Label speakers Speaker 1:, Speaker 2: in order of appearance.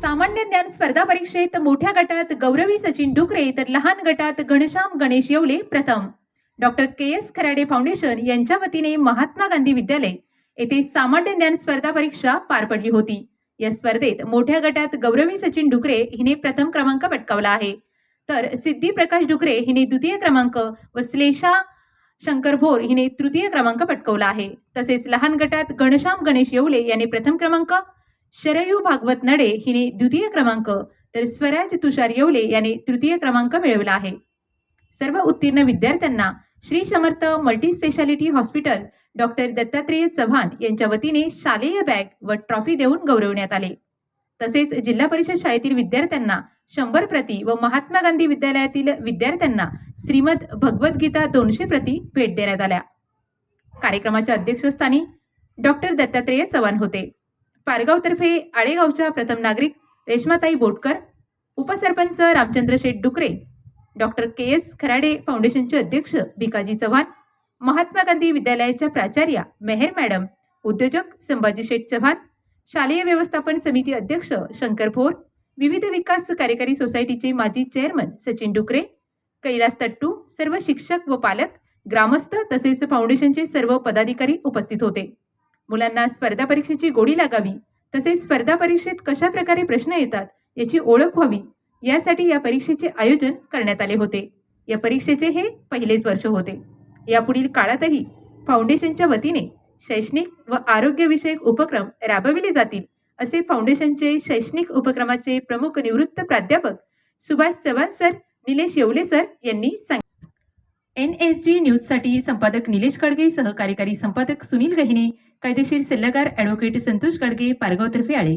Speaker 1: सामान्य ज्ञान स्पर्धा परीक्षेत मोठ्या गटात गौरवी सचिन डुकरे तर लहान गटात घनश्याम गणेश येवले प्रथम. Doctor K S Kharade foundation यांच्या वतीने महात्मा गांधी विद्यालय येथे सामान्य ज्ञान स्पर्धा परीक्षा पार पडली होती. या स्पर्धेत मोठ्या गटात गौरवी सचिन डुकरे हिने प्रथम क्रमांक पटकावला आहे. तर सिद्धी प्रकाश डुकरे हिने द्वितीय क्रमांक व श्लेषा शंकर भोर हिने तृतीय क्रमांक पटकावला आहे. तसेच लहान गटात घनश्याम गणेश येवले याने प्रथम क्रमांक शरयू भागवत नडे हिने द्वितीय क्रमांक तर स्वराज तुषार येवले यांनी तृतीय क्रमांक मिळवला आहे. सर्व उत्तीर्ण विद्यार्थ्यांना Shri Samarth multi specialty hospital doctor Dattatreya Chavan यांच्या वतीने शालेय बॅग व ट्रॉफी देऊन गौरवण्यात आले. तसेच जिल्हा परिषद शाळेतील विद्यार्थ्यांना शंभर प्रती व महात्मा गांधी विद्यालयातील विद्यार्थ्यांना श्रीमद भगवद्गीता दोनशे प्रती भेट देण्यात आल्या. कार्यक्रमाच्या अध्यक्षस्थानी डॉक्टर दत्तात्रेय चव्हाण होते. पारगावतर्फे आळेगावच्या प्रथम नागरिक रेश्माताई बोटकर उपसरपंच Ramchandra Sheth Dukre doctor K S Kharade फाउंडेशनचे अध्यक्ष भिकाजी चव्हाण महात्मा गांधी विद्यालयाच्या प्राचार्या मेहर मॅडम उद्योजक संभाजी शेठ चव्हाण शालेय व्यवस्थापन समिती अध्यक्ष शंकर भोर विविध विकास कार्यकारी सोसायटीचे माजी चेअरमन सचिन डुकरे कैलास तट्टू सर्व शिक्षक व पालक ग्रामस्थ तसेच फाउंडेशनचे सर्व पदाधिकारी उपस्थित होते. मुलांना स्पर्धा परीक्षेची गोडी लागावी तसेच स्पर्धा परीक्षेत कशा प्रकारे प्रश्न येतात याची ओळख व्हावी यासाठी या परीक्षेचे आयोजन करण्यात आले होते. या परीक्षेचे हे पहिलेच वर्ष होते. यापुढील काळातही फाउंडेशनच्या वतीने शैक्षणिक व आरोग्यविषयक उपक्रम राबविले जातील असे फाउंडेशनचे शैक्षणिक उपक्रमाचे प्रमुख निवृत्त प्राध्यापक सुभाष चव्हाण सर निलेश येवले सर यांनी सांगितले. एन एस जी न्यूजसाठी संपादक निलेश खडगे सहकार्यकारी संपादक सुनील गहिने कायदेशीर सल्लागार ॲडव्होकेट संतोष गडगे पारगावतर्फे आळे